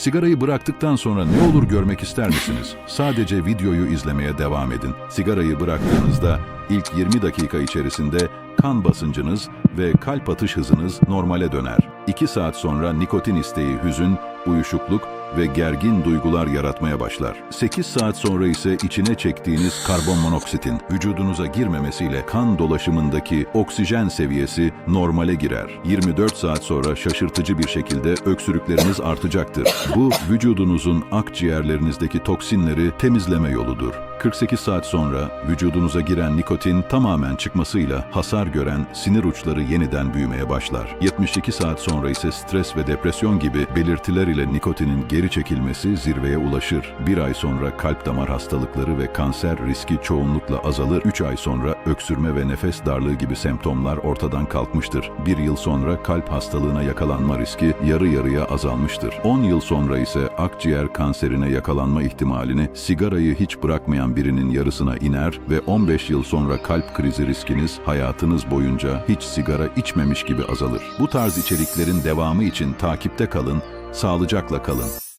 Sigarayı bıraktıktan sonra ne olur görmek ister misiniz? Sadece videoyu izlemeye devam edin. Sigarayı bıraktığınızda ilk 20 dakika içerisinde kan basıncınız ve kalp atış hızınız normale döner. 2 saat sonra nikotin isteği hüzün, uyuşukluk ve gergin duygular yaratmaya başlar. 8 saat sonra ise içine çektiğiniz karbon monoksitin vücudunuza girmemesiyle kan dolaşımındaki oksijen seviyesi normale girer. 24 saat sonra şaşırtıcı bir şekilde öksürükleriniz artacaktır. Bu vücudunuzun akciğerlerinizdeki toksinleri temizleme yoludur. 48 saat sonra vücudunuza giren nikotin tamamen çıkmasıyla hasar gören sinir uçları yeniden büyümeye başlar. 72 saat sonra ise stres ve depresyon gibi belirtiler ile nikotinin geri çekilmesi zirveye ulaşır. Bir ay sonra kalp damar hastalıkları ve kanser riski çoğunlukla azalır. 3 ay sonra öksürme ve nefes darlığı gibi semptomlar ortadan kalkmıştır. Bir yıl sonra kalp hastalığına yakalanma riski yarı yarıya azalmıştır. 10 yıl sonra ise akciğer kanserine yakalanma ihtimalini sigarayı hiç bırakmayan birinin yarısına iner ve 15 yıl sonra kalp krizi riskiniz hayatınız boyunca hiç sigara içmemiş gibi azalır. Bu tarz içeriklerin devamı için takipte kalın, sağlıcakla kalın.